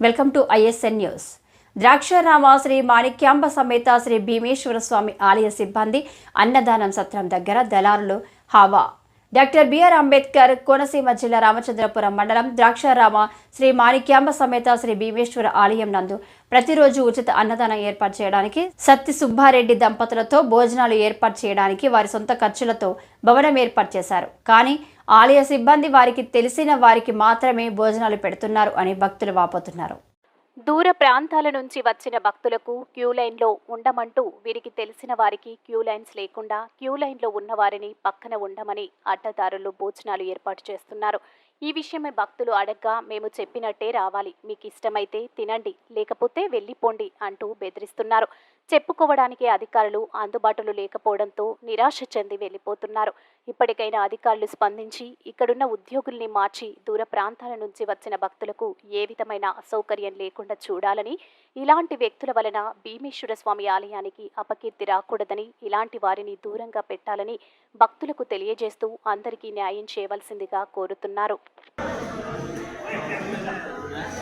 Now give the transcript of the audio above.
Welcome to ISN news. Draksharama Sri Manikyamba సమేత శ్రీ భీమేశ్వర స్వామి ఆలయ సిబ్బంది అన్నదానం సత్రం దగ్గర దళారులు హావా డాక్టర్ బిఆర్ అంబేద్కర్ కోనసీమ జిల్లా రామచంద్రపురం మండలం ద్రాక్షారామ శ్రీ మాణిక్యాంబ సమేత శ్రీ భీమేశ్వర ఆలయం నందు ప్రతిరోజు ఉచిత అన్నదానం ఏర్పాటు చేయడానికి సత్తి సుబ్బారెడ్డి దంపతులతో భోజనాలు ఏర్పాటు చేయడానికి వారి సొంత ఖర్చులతో భవనం ఏర్పాటు చేశారు. కానీ ఆలయ సిబ్బంది వారికి తెలిసిన వారికి మాత్రమే భోజనాలు పెడుతున్నారు అని భక్తులు వాపోతున్నారు. దూర ప్రాంతాల నుంచి వచ్చిన భక్తులకు క్యూ లైన్లో ఉండమంటూ వీరికి తెలిసిన వారికి క్యూ లైన్స్ లేకుండా క్యూ లైన్లో ఉన్న పక్కన ఉండమని అడ్డదారులు భోజనాలు ఏర్పాటు చేస్తున్నారు. ఈ విషయమై భక్తులు అడగ్గా మేము చెప్పినట్టే రావాలి. మీకు ఇష్టమైతే తినండి లేకపోతే వెళ్ళిపోండి అంటూ బెదిరిస్తున్నారు. చెప్పుకోవడానికి అధికారులు అందుబాటులో లేకపోవడంతో నిరాశ చెంది వెళ్ళిపోతున్నారు. ఇప్పటికైనా అధికారులు స్పందించి ఇక్కడున్న ఉద్యోగుల్ని మార్చి దూర ప్రాంతాల నుంచి వచ్చిన భక్తులకు ఏ విధమైన అసౌకర్యం లేకుండా చూడాలని ఇలాంటి వ్యక్తుల వలన భీమేశ్వర స్వామి ఆలయానికి అపకీర్తి రాకూడదని ఇలాంటి వారిని దూరంగా పెట్టాలని భక్తులకు తెలియజేస్తూ అందరికీ న్యాయం చేయవలసిందిగా కోరుతున్నారు. Thank you.